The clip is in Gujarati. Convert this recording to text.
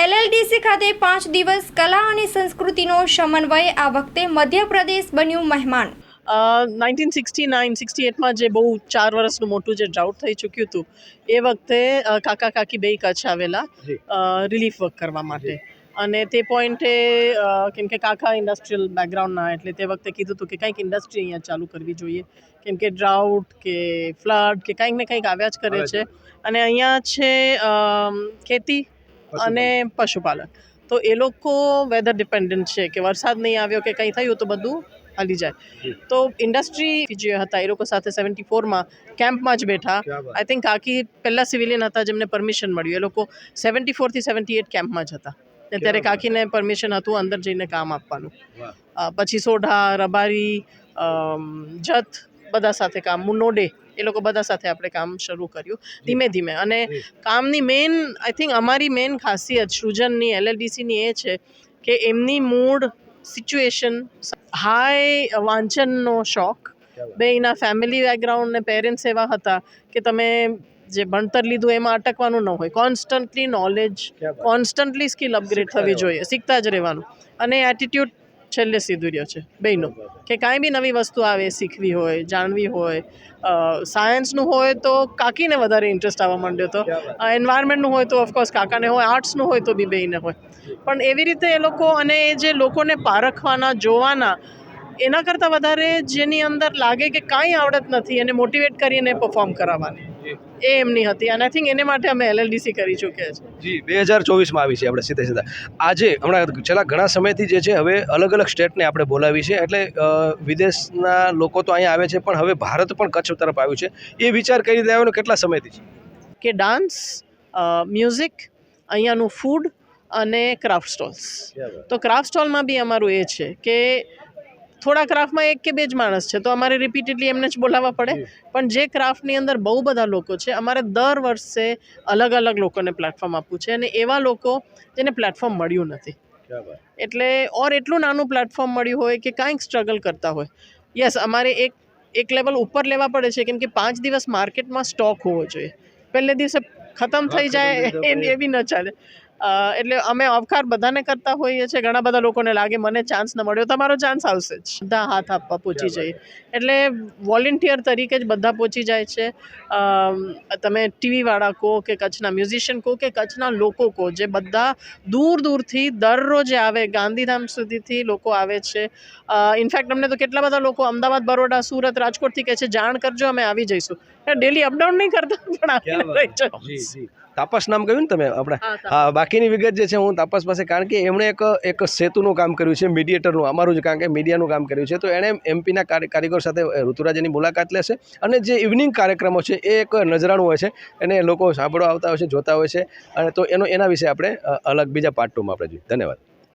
એલએલડીસી ખાતે પાંચ દિવસ કલા અને સંસ્કૃતિનો સમન્વય આ વખતે મધ્યપ્રદેશ બન્યું મહેમાન. નાઇન્ટીન સિક્સટી નાઇન સિક્સટી એટમાં જે બહુ ચાર વર્ષનું મોટું જે ડ્રાઉટ થઈ ચૂક્યું હતું એ વખતે કાકા કાકી બે કચ્છ આવેલા રિલીફ વર્ક કરવા માટે. અને તે પોઈન્ટે કેમ કે કાકા ઇન્ડસ્ટ્રીયલ બેકગ્રાઉન્ડના એટલે તે વખતે કીધું હતું કે કંઈક ઇન્ડસ્ટ્રી અહીંયા ચાલુ કરવી જોઈએ. કેમ કે ડ્રાઉટ કે ફ્લડ કે કંઈક ને કંઈક આવ્યા જ કરે છે. અને અહીંયા છે ખેતી અને પશુપાલન. તો એ લોકો વેધર ડિપેન્ડન્ટ છે કે વરસાદ નહીં આવ્યો કે કંઈ થયું તો બધું હાલી જાય. તો ઇન્ડસ્ટ્રી જે હતા એ લોકો સાથે સેવન્ટી ફોરમાં કેમ્પમાં જ બેઠા. આઈ થિંક કાકી પહેલાં સિવિલિયન હતા જેમને પરમિશન મળ્યું. એ લોકો સેવન્ટી ફોરથી સેવન્ટી એટ કેમ્પમાં જ હતા. ને ત્યારે કાકીને પરમિશન હતું અંદર જઈને કામ આપવાનું. પછી સોઢા રબારી જથ જત બધા સાથે કામ. મુનોડે એ લોકો બધા સાથે આપણે કામ શરૂ કર્યું ધીમે ધીમે. અને કામની મેઇન આઈ થિંક અમારી મેઇન ખાસિયત સૃજનની એલએલડીસીની એ છે કે એમની મૂળ સિચ્યુએશન હાઈ વાંચનનો શોખ. બે એના ફેમિલી બેકગ્રાઉન્ડ ને પેરેન્ટ્સ એવા હતા કે તમે જે ભણતર લીધું એમાં અટકવાનું ન હોય. Constantly knowledge constantly skill upgrade થવી જોઈએ શીખતા જ રહેવાનું. અને એટીટ્યુડ છેલ્લે સીધું રહ્યો છે. બેયનો. કે કાંઈ બી નવી વસ્તુ આવે શીખવી હોય જાણવી હોય સાયન્સનું હોય તો કાકીને વધારે ઇન્ટરેસ્ટ આવવા માંડ્યો હતો એન્વાયરમેન્ટનું હોય તો ઓફકોર્સ કાકાને હોય આર્ટ્સનું હોય તો બી બેયને હોય. પણ એવી રીતે એ લોકો અને એ જે લોકોને પારખવાના જોવાના એના કરતાં વધારે જેની અંદર લાગે કે કાંઈ આવડત નથી એને મોટિવેટ કરીને પરફોર્મ કરાવવાની. એ એમની હતી. અને આઈ થિંક એને માટે અમે એલએલડીસી કરી ચૂક્યા છે જી બે હજાર ચોવીસમાં આવી છે આપણે સીધે સીધા. આજે હમણાં છેલ્લા ઘણા સમયથી જે છે હવે અલગ અલગ સ્ટેટને આપણે બોલાવી છે. એટલે વિદેશના લોકો તો અહીંયા આવે છે પણ હવે ભારત પણ કચ્છ તરફ આવ્યું છે. એ વિચાર કઈ રીતે આવ્યો કેટલા સમયથી છે? કે ડાન્સ મ્યુઝિક અહીંયાનું ફૂડ અને ક્રાફ્ટ સ્ટોલ્સ તો ક્રાફ્ટ સ્ટોલમાં બી અમારું એ છે કે થોડા ક્રાફ્ટમાં એક કે બે જ માણસ છે તો અમારે રિપીટેડલી એમને જ બોલાવવા પડે. પણ જે ક્રાફ્ટની અંદર બહુ બધા લોકો છે અમારે દર વર્ષે અલગ અલગ લોકોને પ્લેટફોર્મ આપવું છે અને એવા લોકો જેને પ્લેટફોર્મ મળ્યું નથી. એટલે ઓર એટલું નાનું પ્લેટફોર્મ મળ્યું હોય કે કાંઈક સ્ટ્રગલ કરતા હોય. યસ અમારે એક એક લેવલ ઉપર લેવા પડે છે કેમ કે પાંચ દિવસ માર્કેટમાં સ્ટોક હોવો જોઈએ. પહેલે દિવસે ખતમ થઈ જાય એ એ બી ન ચાલે. એટલે અમે અવકાર બધાને કરતા હોઈએ છીએ. ઘણા બધા લોકોને લાગે મને ચાન્સ ન મળ્યો તમારો ચાન્સ આવશે જ. બધા હાથ આપવા પહોંચી જઈએ એટલે વોલેન્ટિયર તરીકે જ બધા પહોંચી જાય છે. તમે ટીવીવાળા કહો કે કચ્છના મ્યુઝિશિયન કહો કે કચ્છના લોકો કહો જે બધા દૂર દૂરથી દરરોજ આવે ગાંધીધામ સુધીથી લોકો આવે છે. ઇનફેક્ટ અમને તો કેટલા બધા લોકો અમદાવાદ બરોડા સુરત રાજકોટથી કહે છે જાણ કરજો અમે આવી જઈશું. ડેલી અપડાઉન નહીં કરતા પણ આવીને રહી જાઓ. તાપસ નામ કહ્યું ને તમે આપણે? હા, બાકીની વિગત જે છે હું તાપસ પાસે કારણ કે એમણે એક એક સેતુનું કામ કર્યું છે મીડિયેટરનું અમારું જ કારણ કે મીડિયાનું કામ કર્યું છે. તો એણે એમપીના કારીગર સાથે ઋતુરાજની મુલાકાત લેશે અને જે ઇવનિંગ કાર્યક્રમો છે એ એક નજરાણું હોય છે. એને લોકો સાંભળવા આવતા હોય છે જોતા હોય છે. અને તો એનો એના વિશે આપણે અલગ બીજા પાર્ટ ટુમાં આપણે જોઈએ. ધન્યવાદ.